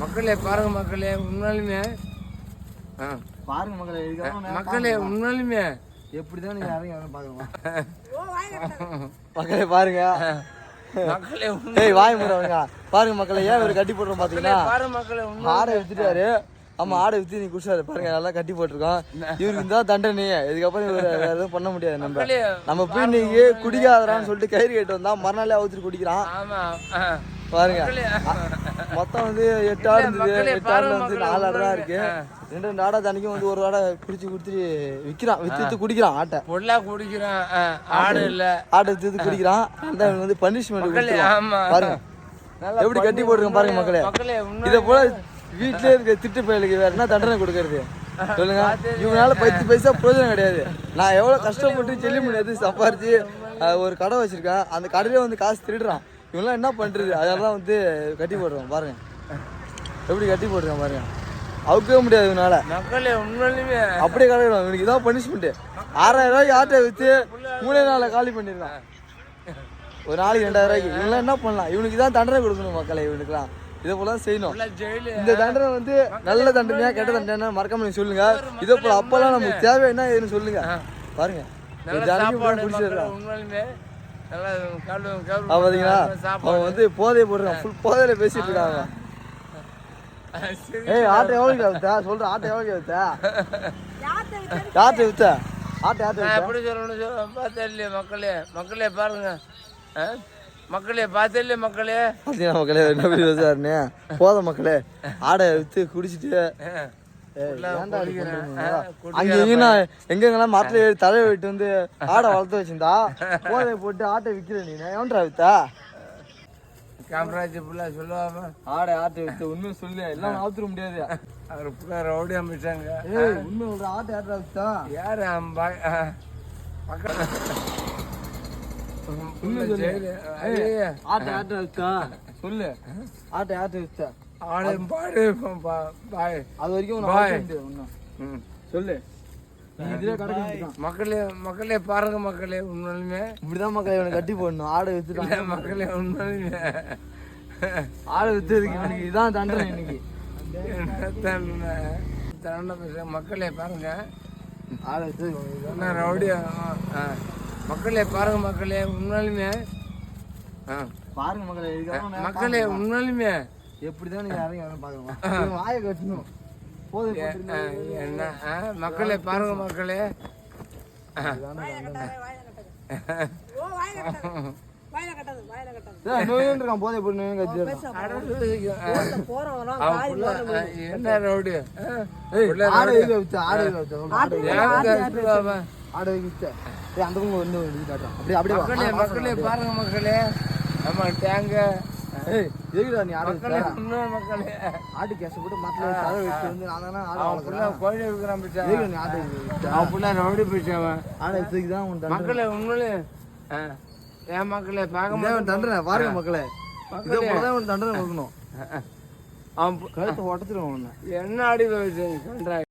மக்களே பாருங்க மக்களே உண்மையாலுமே ஆ, பாருங்க மக்களே மக்களே உண்மையாலுமே எப்படிதான் நீங்க வரணும் பாக்கலாம் மக்களே பாருங்க. மக்களே ஏய் வாய் முறவங்க பாருங்க மக்களே ஏன் இவர் கட்டி போடுறோம் பாத்தீங்கன்னா பாருங்க மக்களே ஆடை வித்துட்டாரு. ஆமா ஆடை வித்து நீ குடிச்சாரு பாருங்க நல்லா கட்டி போட்டிருக்கோம். இவருக்கு தான் தண்டனை. இதுக்கப்புறம் இவர் வேற எதுவும் பண்ண முடியாது நம்ம நம்ம போய் இன்னைக்கு குடிக்காதடான்னு சொல்லிட்டு கயிறு கேட்டு வந்தா மறுநாளே அவுத்துட்டு குடிக்கிறான். பாருங்க. மொத்தம் வந்து எட்டு ஆடு இருந்தது எட்டு ஆடுல பாருங்க வந்து நாலு ஆடு தான். இருக்கு. ரெண்டு ரெண்டு ஆடை தனிக்கும் வந்து ஒரு ஆடை பிடிச்சி கொடுத்துட்டு விற்கிறான் வித்து குடிக்கிறான் ஆட்டை. பொல்லா குடிக்கிறான். ஆடு இல்ல. ஆட்டை வித்து குடிக்கிறான். அந்த வந்து பனிஷ்மெண்ட் பாருங்க. எப்படி கட்டி போட்டுருங்க பாருங்க மக்களே. இதை போல வீட்லயே இருக்க திட்டு பயலுக்கு வேற என்ன தண்டனை கொடுக்கறது? சொல்லுங்க. இவனால பத்து பைசா பிரயோஜனம் கிடையாது. நான் எவ்வளவு கஷ்டப்பட்டு செல்லி முடியாது சம்பாரிச்சு ஒரு கடை வச்சிருக்கேன். அந்த கடையில வந்து காசு திருடுறான். இவங்களாம் என்ன பண்றது? அதெல்லாம் வந்து கட்டி போடுறோம். பாருங்க. எப்படி கட்டி போட்டுருக்கான் பாருங்க. அவுக்கவே முடியாது இவனால. மக்களே உண்மையிலுமே. அப்படியே கிடக்கணும் இவனுக்கு இதான் பனிஷ்மெண்ட் ஆறாயிரம் ரூபாய்க்கு ஆட்டை வித்து மூணே நாளில் காலி பண்ணிருக்கான் ஒரு நாளைக்கு ரெண்டாயிரம் ரூபாய்க்கு. இவங்களாம் என்ன பண்ணலாம்? இவனுக்கு தான் தண்டனை கொடுக்கணும் மக்களை இவனுக்குலாம் இதை போல தான் செய்யணும். இந்த தண்டனை வந்து நல்ல தண்டனையா கெட்ட தண்டனை மறக்காம நீங்க சொல்லுங்க. இதே போல அப்பெல்லாம் நமக்கு தேவை என்ன ஏதுன்னு சொல்லுங்க. பாருங்க. நல்ல கழுவு அவன் பாத்தீங்களா? சாப்பாடு. அவன் வந்து போதையை போடுறான் ஃபுல் போதையில பேசிட்டு இருக்காங்க. ஏய் ஆட்டை எவ்வளோக்கு வித்தா சொல்ற ஆட்டை எவ்வளோக்கு வித்தா யார்கிட்ட வித்த? ஆட்டை வித்த? எப்படி சொல்லணும்னு சொல்ல பார்த்தே இல்லையே மக்களே. மக்களே பாருங்க. ஆ? மக்களே பார்த்தே இல்லையே மக்களே. பார்த்தீங்களா மக்களே என்ன விவசாயம்னு போத மக்களே. ஆடை வித்து குடிச்சிட்டு ஏன்டா எங்கெங்கெல்லாம் மரத்துல ஏறி விட்டு வந்து ஆடை வளர்த்து வச்சிருந்தா போதை போட்டு ஆட்டை விக்கிற நீ எவன்டா வித்தா? காமராஜ் பிள்ளை சொல்லுவாம ஆடை ஆட்டை வித்து உண்மையை சொல்லு எல்லாம் ஆத்துற முடியாது. அவர் பிள்ளை ரவுடி அமைச்சாங்க. ஏய் உண்மை ஒரு ஆட்டை ஆட்டை வித்தா? யாரு உண்மை சொல்லு. ஆட்டை ஆட்டை வித்தா? சொல்லு. ஆட்டை ஆட்டை வித்தா? ஆடு பாடு பாய். அது வரைக்கும் பாய். சொல்லு. மக்களே மக்களே பாருங்க மக்களே உண்மையிலுமே. இப்படிதான் மக்களை இவனை கட்டி போடணும். ஆடை வித்துட்டான் இல்ல, மக்களே உண்மையிலுமே. ஆடை வித்ததுக்கு இவனுக்கு இதான் தண்டனை இன்னைக்கு. தண்டனை? தண்டனை பேச மக்களே பாருங்க. ஆடை வித்ததுக்கு இவனுக்கு இதான். என்ன ரவுடி ஆ, ஆ. மக்களே பாருங்க மக்களே உண்மையிலுமே. பாருங்க மக்களை மக்களே உண்மையிலுமே. எப்படிதான் நீங்க பாக்கலாம் இவன் வாயை கட்டணும் என்ன? ஆ, மக்களே பாருங்க மக்களே. என்ன வா. மக்களே பாருங்க மக்களே. ஆமா டேங்க ஆடை மக்களே மக்களே. கேச போட்டு வச்சு தலை வச்சு வந்து நான் ஆடை கோழி இருக்கிறான் வச்சா அவன் புள்ள ரவுடி பிச்சவன் ஆடை வச்சதுக்கு தான் உன் மக்களே உண்மையிலே. ஏன் மக்களே பார்க்க மாட்டேன் தண்டனை. பாருங்க மக்களே. இதே தான் உன் தண்டனை கொடுக்கணும். அவன் கழுத்தை உடச்சிருவோம் உன்னை. என்ன அடி வச்சு கண்டா